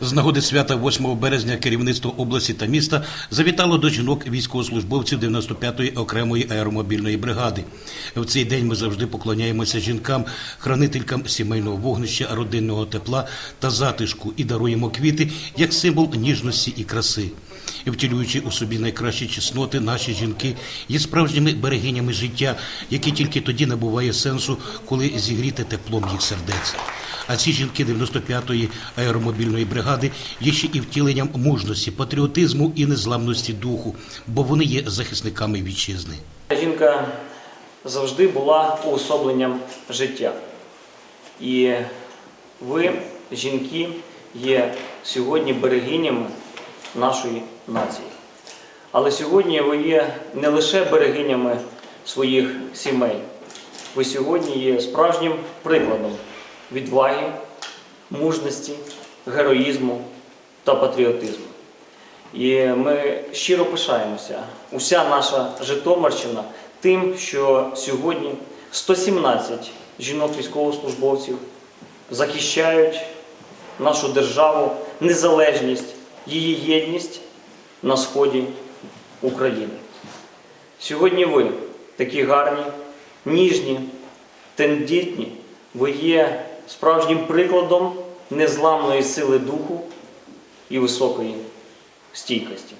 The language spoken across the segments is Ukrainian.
З нагоди свята 8 березня керівництво області та міста завітало до жінок військовослужбовців 95-ї окремої аеромобільної бригади. В цей день ми завжди поклоняємося жінкам, хранителькам сімейного вогнища, родинного тепла та затишку і даруємо квіти як символ ніжності і краси. Втілюючи у собі найкращі чесноти, наші жінки є справжніми берегинями життя, які тільки тоді набуває сенсу, коли зігріти теплом їх сердець. А ці жінки 95-ї аеромобільної бригади є ще і втіленням мужності, патріотизму і незламності духу, бо вони є захисниками вітчизни. Жінка завжди була уособленням життя. І ви, жінки, є сьогодні берегинями нашої нації. Але сьогодні ви є не лише берегинями своїх сімей, ви сьогодні є справжнім прикладом відваги, мужності, героїзму та патріотизму. І ми щиро пишаємося, уся наша Житомирщина, тим, що сьогодні 117 жінок-військовослужбовців захищають нашу державу, незалежність, її єдність на сході України. Сьогодні ви такі гарні, ніжні, тендітні, ви є справжнім прикладом незламної сили духу і високої стійкості.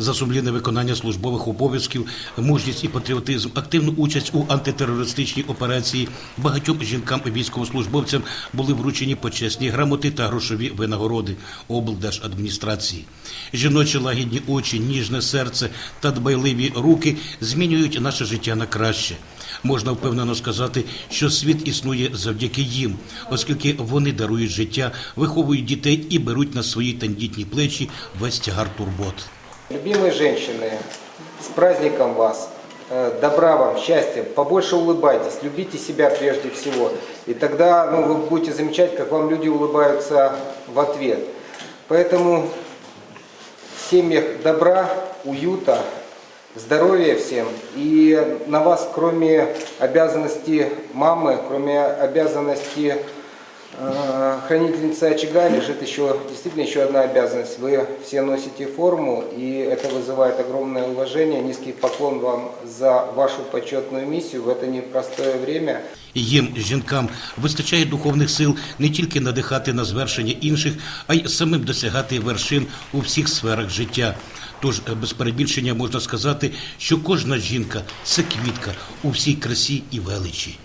За сумлінне виконання службових обов'язків, мужність і патріотизм, активну участь у антитерористичній операції багатьом жінкам і військовослужбовцям були вручені почесні грамоти та грошові винагороди облдержадміністрації. Жіночі лагідні очі, ніжне серце та дбайливі руки змінюють наше життя на краще Можна впевнено сказати, що світ існує завдяки їм, оскільки вони дарують життя, виховують дітей і беруть на свої тендітні плечі весь тягар турбот. Любимые женщины, с праздником вас, Э, добра вам, счастья, побольше улыбайтесь, любите себя прежде всего. И тогда ну, вы будете замечать, как вам люди улыбаются в ответ. Поэтому в семьях добра, уюта, здоровья всем. И на вас, кроме обязанности мамы, кроме обязанности э, хранительницы очага, лежит еще действительно еще одна обязанность. Вы все носите форму, и это вызывает огромное уважение. Низкий поклон вам за вашу почетную миссию в это непростое время. Їм, жінкам, вистачає духовних сил не тільки надихати на звершення інших, а й самим досягати вершин у всіх сферах життя. Тож, е, без перебільшення можна сказати, що кожна жінка це квітка у всій красі і величі.